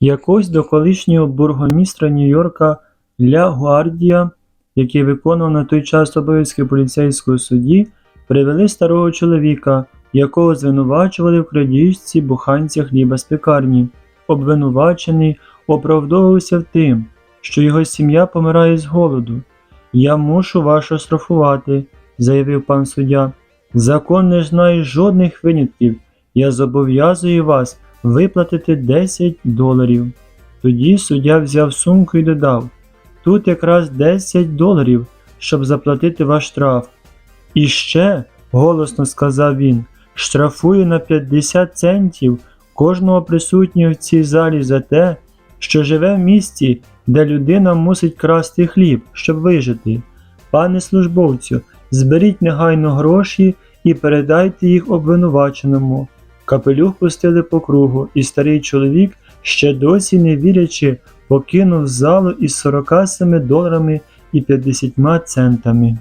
Якось до колишнього бургомістра Нью-Йорка Ля Гуардія, який виконував на той час обов'язки поліцейського судді, привели старого чоловіка, якого звинувачували в крадіжці буханця хліба з пекарні. Обвинувачений оправдовувався тим, що його сім'я помирає з голоду. Я мушу вас оштрафувати, заявив пан суддя. Закон не знає жодних винятків. Я зобов'язую вас виплатити 10 доларів. Тоді суддя взяв сумку і додав: Тут якраз 10 доларів, щоб заплатити ваш штраф. І ще, голосно сказав він, штрафую на 50 центів кожного присутнього в цій залі за те, що живе в місті, де людина мусить красти хліб, щоб вижити. Пане службовцю, зберіть негайно гроші і передайте їх обвинуваченому. Капелюх пустили по кругу, і старий чоловік, ще досі не вірячи, покинув залу із 47 доларами і 50 центами.